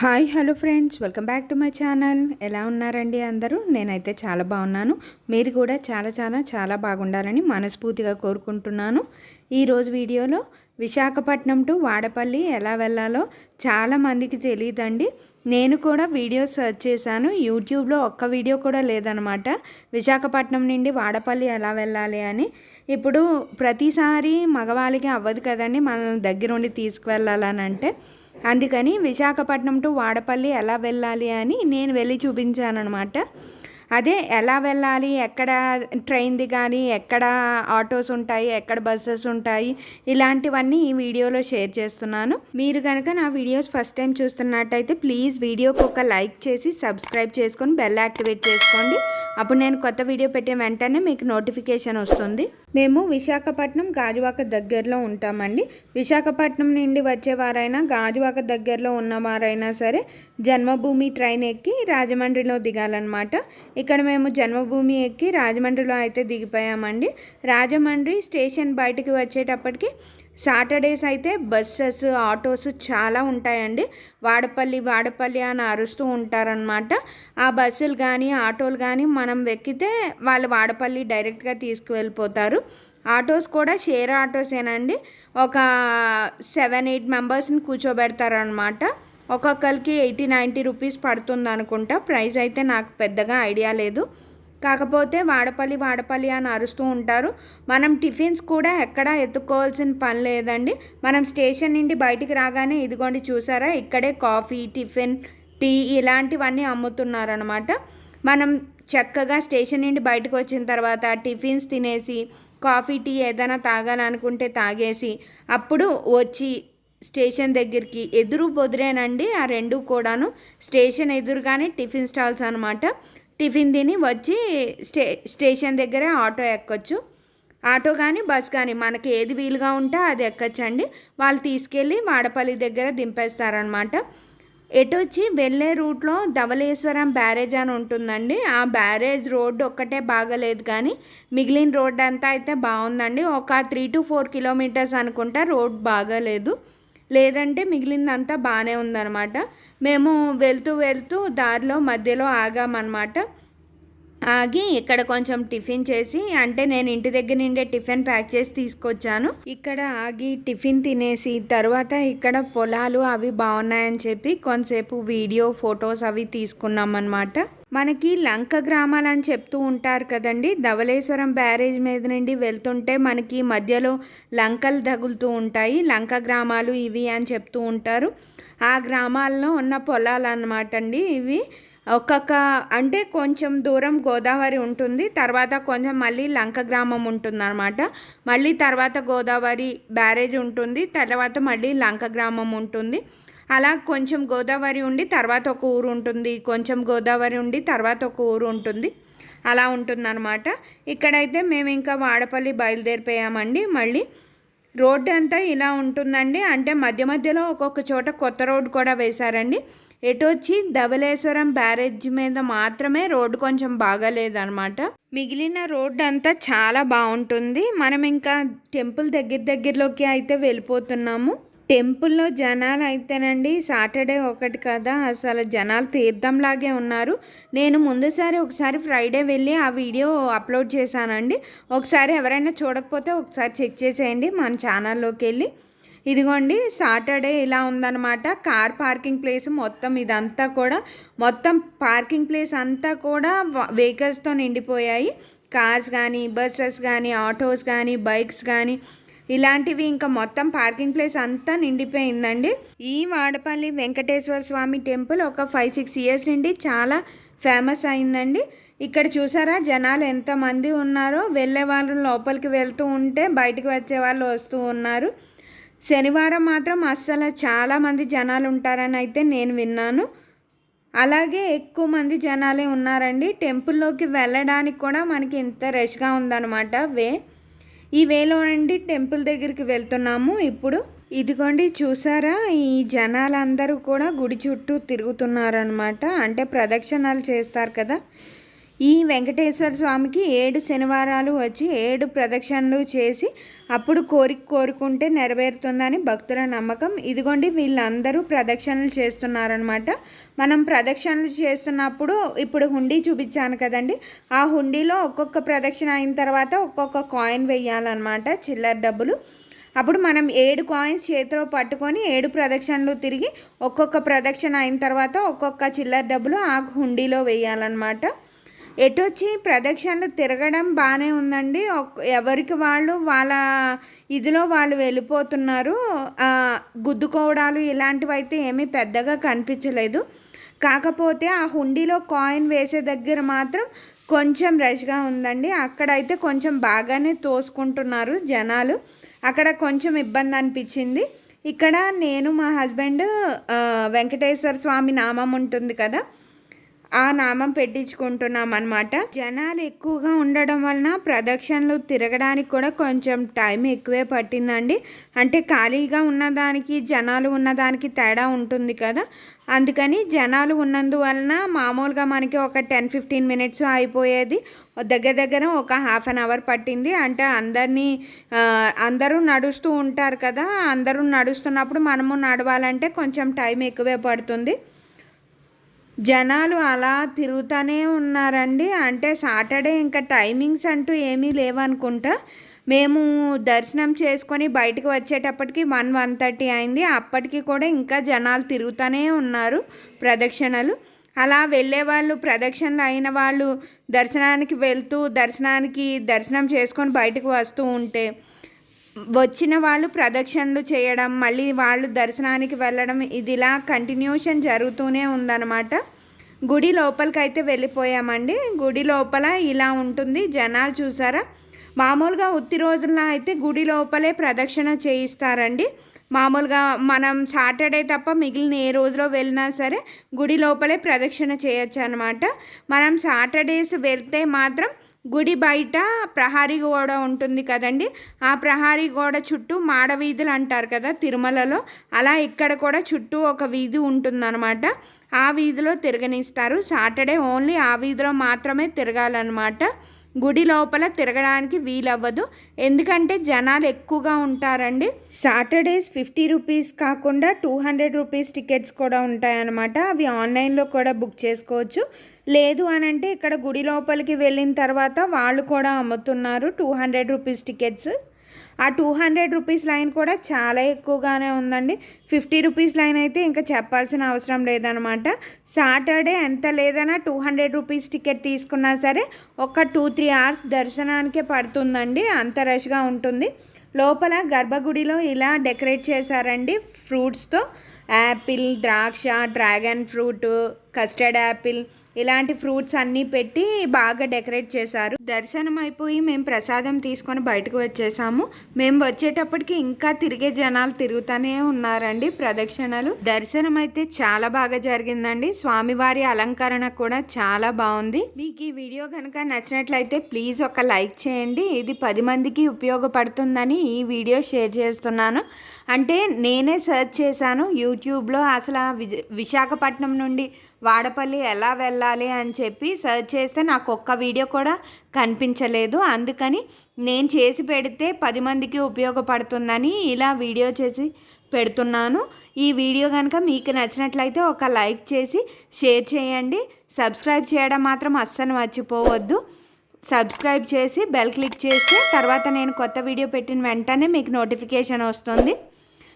Hi hello friends. Welcome back to my channel. ఎలా ఉన్నారండి అందరూ? నేనైతే చాలా బాగున్నాను. మీరు కూడా చాలా చాలా చాలా బాగుండాలని మనస్ఫూర్తిగా కోరుకుంటున్నాను. ఈరోజు వీడియోలో విశాఖపట్నం టు వాడపల్లి ఎలా వెళ్ళాలో చాలా మందికి తెలియదండి నేను కూడా వీడియో సెర్చ్ చేశాను. యూట్యూబ్లో ఒక్క వీడియో కూడా లేదనమాట. విశాఖపట్నం నుండి వాడపల్లి ఎలా వెళ్ళాలి అని. ఇప్పుడు ప్రతిసారి మగవాళ్ళకి అవ్వదు కదండి. మన దగ్గరుండి తీసుకువెళ్ళాలని అంటే అందుకని విశాఖపట్నం టు వాడపల్లి ఎలా వెళ్ళాలి అని నేను వెళ్ళి చూపించాను అదే ఎలా వెళ్ళాలి ఎక్కడ ట్రైన్ది కానీ ఎక్కడ ఆటోస్ ఉంటాయి ఎక్కడ బస్సెస్ ఉంటాయి ఇలాంటివన్నీ ఈ వీడియోలో షేర్ చేస్తున్నాను. మీరు కనుక నా వీడియోస్ ఫస్ట్ టైం చూస్తున్నట్టయితే ప్లీజ్ వీడియోకి ఒక లైక్ చేసి సబ్స్క్రైబ్ చేసుకొని బెల్ యాక్టివేట్ చేసుకోండి. అప్పుడు నేను కొత్త వీడియో పెట్టిన వెంటనే మీకు నోటిఫికేషన్ వస్తుంది. మేము విశాఖపట్నం గాజువాక దగ్గరలో ఉంటామండి. విశాఖపట్నం నుండి వచ్చేవారైనా గాజువాక దగ్గరలో ఉన్నవారైనా సరే జన్మభూమి ట్రైన్ ఎక్కి రాజమండ్రిలో దిగాలన్నమాట. ఇక్కడ మేము జన్మభూమి ఎక్కి రాజమండ్రిలో అయితే దిగిపోయామండి. రాజమండ్రి స్టేషన్ బయటకు వచ్చేటప్పటికి సాటర్డేస్ అయితే బస్సెస్ ఆటోస్ చాలా ఉంటాయండి. వాడపల్లి వాడపల్లి అని అరుస్తూ ఉంటారనమాట ఆ బస్సులు కానీ ఆటోలు కానీ మనం ఎక్కితే వాళ్ళు వాడపల్లి డైరెక్ట్గా తీసుకువెళ్ళిపోతారు. ఆటోస్ కూడా షేర్ ఆటోసేనండి. ఒక సెవెన్ ఎయిట్ మెంబర్స్ని కూర్చోబెడతారనమాట ఒక్కొక్కరికి ఎయిటీ నైంటీ రూపీస్ పడుతుంది అనుకుంటా ప్రైస్ అయితే నాకు పెద్దగా ఐడియా లేదు. కాకపోతే వాడపల్లి వాడపల్లి అని అరుస్తూ ఉంటారు. మనం టిఫిన్స్ కూడా ఎక్కడా ఎత్తుకోవాల్సిన పని లేదండి. మనం స్టేషన్ నుండి బయటికి రాగానే ఇదిగోండి చూసారా? ఇక్కడే కాఫీ టిఫిన్ టీ ఇలాంటివన్నీ అమ్ముతున్నారనమాట మనం చక్కగా స్టేషన్ నుండి బయటకు వచ్చిన తర్వాత టిఫిన్స్ తినేసి కాఫీ టీ ఏదైనా తాగాలనుకుంటే తాగేసి అప్పుడు వచ్చి స్టేషన్ దగ్గరికి ఎదురు బొదిరేనండి. ఆ రెండు కూడాను స్టేషన్ ఎదురుగానే టిఫిన్ స్టాల్స్ అనమాట టిఫిన్ తిని వచ్చి స్టే స్టేషన్ దగ్గరే ఆటో ఎక్కొచ్చు. ఆటో కానీ బస్ కానీ మనకి ఏది వీలుగా ఉంటే అది ఎక్కొచ్చండి. వాళ్ళు తీసుకెళ్ళి వాడపల్లి దగ్గర దింపేస్తారనమాట. ఎటు వచ్చి వెళ్ళే రూట్లో ధవలేశ్వరం బ్యారేజ్ అని ఉంటుందండి. ఆ బ్యారేజ్ రోడ్డు ఒక్కటే బాగలేదు కానీ మిగిలిన రోడ్ అంతా అయితే బాగుందండి. ఒక త్రీ టు ఫోర్ కిలోమీటర్స్ అనుకుంటా రోడ్ బాగాలేదు. లేదంటే మిగిలిందంతా బాగానే ఉందన్నమాట. మేము వెళ్తూ వెళ్తూ దారిలో మధ్యలో ఆగామన్నమాట. ఆగి ఇక్కడ కొంచెం టిఫిన్ చేసి అంటే నేను ఇంటి దగ్గర నుండే టిఫిన్ ప్యాక్ చేసి తీసుకొచ్చాను. ఇక్కడ ఆగి టిఫిన్ తినేసి తర్వాత ఇక్కడ పొలాలు అవి బాగున్నాయని చెప్పి కొంతసేపు వీడియో ఫొటోస్ అవి తీసుకున్నాం అనమాట మనకి లంక గ్రామాలు అని చెప్తూ ఉంటారు కదండి. ధవలేశ్వరం బ్యారేజ్ మీద నుండి వెళ్తుంటే మనకి మధ్యలో లంకలు తగులుతూ ఉంటాయి. లంక గ్రామాలు ఇవి అని చెప్తూ ఉంటారు. ఆ గ్రామాల్లో ఉన్న పొలాలు అన్నమాట అండి ఇవి. ఒక్కొక్క అంటే కొంచెం దూరం గోదావరి ఉంటుంది. తర్వాత కొంచెం మళ్ళీ లంక గ్రామం ఉంటుందన్నమాట. మళ్ళీ తర్వాత గోదావరి బ్యారేజ్ ఉంటుంది. తర్వాత మళ్ళీ లంక గ్రామం ఉంటుంది. అలా కొంచెం గోదావరి ఉండి తర్వాత ఒక ఊరు ఉంటుంది. కొంచెం గోదావరి ఉండి తర్వాత ఒక ఊరు ఉంటుంది. అలా ఉంటుందన్నమాట. ఇక్కడైతే మేము ఇంకా వాడపల్లి బయలుదేరిపోయామండి. మళ్ళీ రోడ్డు అంతా ఇలా ఉంటుందండి. అంటే మధ్య మధ్యలో ఒక్కొక్క చోట కొత్త రోడ్డు కూడా వేశారండి. ఎటు వచ్చి ధవలేశ్వరం బ్యారేజ్ మీద మాత్రమే రోడ్డు కొంచెం బాగాలేదనమాట మిగిలిన రోడ్డు అంతా చాలా బాగుంటుంది. మనం ఇంకా టెంపుల్ దగ్గర దగ్గరలోకి అయితే వెళ్ళిపోతున్నాము. టెంపుల్లో జనాలు అయితేనండి సాటర్డే ఒకటి కదా అసలు జనాలు తీర్థంలాగే ఉన్నారు. నేను ముందుసారి ఒకసారి ఫ్రైడే వెళ్ళి ఆ వీడియో అప్లోడ్ చేశానండి. ఒకసారి ఎవరైనా చూడకపోతే ఒకసారి చెక్ చేసేయండి మన ఛానల్లోకి వెళ్ళి. ఇదిగోండి సాటర్డే ఇలా ఉందన్నమాట. కార్ పార్కింగ్ ప్లేస్ మొత్తం ఇదంతా కూడా మొత్తం పార్కింగ్ ప్లేస్ అంతా కూడా వెహికల్స్తో నిండిపోయాయి. కార్స్ కానీ బస్సెస్ కానీ ఆటోస్ కానీ బైక్స్ కానీ ఇలాంటివి ఇంకా మొత్తం పార్కింగ్ ప్లేస్ అంతా నిండిపోయిందండి. ఈ వాడపల్లి వెంకటేశ్వర స్వామి టెంపుల్ ఒక ఫైవ్ సిక్స్ ఇయర్స్ నుండి చాలా ఫేమస్ అయిందండి. ఇక్కడ చూసారా జనాలు ఎంతమంది ఉన్నారో వెళ్ళే వాళ్ళు లోపలికి వెళ్తూ ఉంటే బయటకు వచ్చే వాళ్ళు వస్తూ ఉన్నారు. శనివారం మాత్రం అస్సలు చాలామంది జనాలు ఉంటారని అయితే నేను విన్నాను. అలాగే ఎక్కువ మంది జనాలే ఉన్నారండి. టెంపుల్లోకి వెళ్ళడానికి కూడా మనకి ఇంత రష్గా ఉందన్నమాట వే. ఈ వేలో నుండి టెంపుల్ దగ్గరికి వెళ్తున్నాము. ఇప్పుడు ఇదిగోండి చూసారా? ఈ జనాలందరూ కూడా గుడి చుట్టూ తిరుగుతున్నారనమాట అంటే ప్రదక్షిణాలు చేస్తారు కదా. ఈ వెంకటేశ్వర స్వామికి ఏడు శనివారాలు వచ్చి ఏడు ప్రదక్షిణలు చేసి అప్పుడు కోరిక కోరుకుంటే నెరవేరుతుందని భక్తుల నమ్మకం. ఇదిగోండి వీళ్ళందరూ ప్రదక్షిణలు చేస్తున్నారనమాట మనం ప్రదక్షిణలు చేస్తున్నప్పుడు ఇప్పుడు హుండీ చూపించాను కదండి. ఆ హుండీలో ఒక్కొక్క ప్రదక్షిణ అయిన తర్వాత ఒక్కొక్క కాయిన్ వేయాలన్నమాట చిల్లర డబ్బులు. అప్పుడు మనం ఏడు కాయిన్స్ చేతిలో పట్టుకొని ఏడు ప్రదక్షిణలు తిరిగి ఒక్కొక్క ప్రదక్షిణ అయిన తర్వాత ఒక్కొక్క చిల్లర డబ్బులు ఆ హుండీలో వేయాలన్నమాట. ఎటొచ్చి ప్రదక్షిణలు తిరగడం బాగానే ఉందండి. ఎవరికి వాళ్ళు వాళ్ళ ఇదిలో వాళ్ళు వెళ్ళిపోతున్నారు. గుద్దుకోవడాలు ఇలాంటివి అయితే ఏమీ పెద్దగా కనిపించలేదు. కాకపోతే ఆ హుండీలో కాయిన్ వేసే దగ్గర మాత్రం కొంచెం రష్గా ఉందండి. అక్కడైతే కొంచెం బాగానే తోసుకుంటున్నారు జనాలు. అక్కడ కొంచెం ఇబ్బంది అనిపించింది. ఇక్కడ నేను మా హస్బెండ్ వెంకటేశ్వర స్వామి నామం ఉంటుంది కదా ఆ నామం పెట్టించుకుంటున్నాం అనమాట జనాలు ఎక్కువగా ఉండడం వలన ప్రదక్షిణలు తిరగడానికి కూడా కొంచెం టైం ఎక్కువే పట్టిందండి. అంటే ఖాళీగా ఉన్నదానికి జనాలు ఉన్నదానికి తేడా ఉంటుంది కదా. అందుకని జనాలు ఉన్నందువలన మామూలుగా మనకి ఒక టెన్ ఫిఫ్టీన్ మినిట్స్ అయిపోయేది. దగ్గర దగ్గర ఒక హాఫ్ అన్ అవర్ పట్టింది. అంటే అందరినీ అందరూ నడుస్తూ ఉంటారు కదా. అందరూ నడుస్తున్నప్పుడు మనము నడవాలంటే కొంచెం టైం ఎక్కువే పడుతుంది. జనాలు అలా తిరుగుతూనే ఉన్నారండి. అంటే సాటర్డే ఇంకా టైమింగ్స్ అంటూ ఏమీ లేవనుకుంటా. మేము దర్శనం చేసుకొని బయటకు వచ్చేటప్పటికి వన్ వన్ థర్టీ అయింది. అప్పటికి కూడా ఇంకా జనాలు తిరుగుతూనే ఉన్నారు ప్రదక్షిణలు. అలా వెళ్ళే వాళ్ళు ప్రదక్షిణలు అయిన వాళ్ళు దర్శనానికి వెళ్తూ దర్శనానికి దర్శనం చేసుకొని బయటకు వస్తూ ఉంటే వచ్చిన వాళ్ళు ప్రదక్షిణలు చేయడం మళ్ళీ వాళ్ళు దర్శనానికి వెళ్ళడం ఇదిలా కంటిన్యూషన్ జరుగుతూనే ఉందన్నమాట. గుడి లోపలికి అయితే వెళ్ళిపోయామండి. గుడి లోపల ఇలా ఉంటుంది. జనాలు చూసారా? మామూలుగా ఉత్తి రోజుల్లో అయితే గుడి లోపలే ప్రదక్షిణ చేయిస్తారండి. మామూలుగా మనం సాటర్డే తప్ప మిగిలిన ఏ రోజులో వెళ్ళినా సరే గుడి లోపలే ప్రదక్షిణ చేయొచ్చు అనమాట మనం సాటర్డేస్ వెళ్తే మాత్రం గుడి బయట ప్రహారీ గోడ ఉంటుంది కదండి. ఆ ప్రహారీ గోడ చుట్టూ మాడ వీధులు అంటారు కదా తిరుమలలో. అలా ఇక్కడ కూడా చుట్టూ ఒక వీధి ఉంటుందన్నమాట. ఆ వీధిలో తిరగనిస్తారు. సాటర్డే ఓన్లీ ఆ వీధిలో మాత్రమే తిరగాలన్నమాట. గుడి లోపల తిరగడానికి వీలవ్వదు. ఎందుకంటే జనాలు ఎక్కువగా ఉంటారండి. సాటర్డేస్ ఫిఫ్టీ రూపీస్ కాకుండా టూ హండ్రెడ్ రూపీస్ టికెట్స్ కూడా ఉంటాయన్నమాట. అవి ఆన్లైన్లో కూడా బుక్ చేసుకోవచ్చు. లేదు అని అంటే ఇక్కడ గుడి లోపలికి వెళ్ళిన తర్వాత వాళ్ళు కూడా అమ్ముతున్నారు టూ హండ్రెడ్ రూపీస్ టికెట్స్. ఆ టూ హండ్రెడ్ రూపీస్ లైన్ కూడా చాలా ఎక్కువగానే ఉందండి. ఫిఫ్టీ రూపీస్ లైన్ అయితే ఇంకా చెప్పాల్సిన అవసరం లేదనమాట. సాటర్డే ఎంత లేదన్నా టూ హండ్రెడ్ రూపీస్ టికెట్ తీసుకున్నా సరే ఒక టూ త్రీ అవర్స్ దర్శనానికే పడుతుందండి. అంత రష్గా ఉంటుంది. లోపల గర్భగుడిలో ఇలా డెకరేట్ చేశారండి ఫ్రూట్స్తో. యాపిల్ ద్రాక్ష డ్రాగన్ ఫ్రూట్ కస్టర్డ్ యాపిల్ ఇలాంటి ఫ్రూట్స్ అన్నీ పెట్టి బాగా డెకరేట్ చేశారు. దర్శనం అయిపోయి మేము ప్రసాదం తీసుకొని బయటకు వచ్చేసాము. మేము వచ్చేటప్పటికి ఇంకా తిరిగే జనాలు తిరుగుతూనే ఉన్నారండి ప్రదక్షిణలు. దర్శనం అయితే చాలా బాగా జరిగిందండి. స్వామివారి అలంకరణ కూడా చాలా బాగుంది. మీకు ఈ వీడియో కనుక నచ్చినట్లయితే ప్లీజ్ ఒక లైక్ చేయండి. ఇది పది మందికి ఉపయోగపడుతుందని ఈ వీడియో షేర్ చేస్తున్నాను. అంటే నేనే సెర్చ్ చేశాను యూట్యూబ్లో అసలు విశాఖపట్నం నుండి వాడపల్లి ఎలా వెళ్ళాలి అని చెప్పి సెర్చ్ చేస్తే నాకు ఒక్క వీడియో కూడా కనిపించలేదు. అందుకని నేను చేసి పెడితే పది మందికి ఉపయోగపడుతుందని ఇలా వీడియో చేసి పెడుతున్నాను. ఈ వీడియో కనుక మీకు నచ్చినట్లయితే ఒక లైక్ చేసి షేర్ చేయండి. సబ్స్క్రైబ్ చేయడం మాత్రం అస్సలు మర్చిపోవద్దు. సబ్స్క్రైబ్ చేసి బెల్ క్లిక్ చేస్తే తర్వాత నేను కొత్త వీడియో పెట్టిన వెంటనే మీకు నోటిఫికేషన్ వస్తుంది.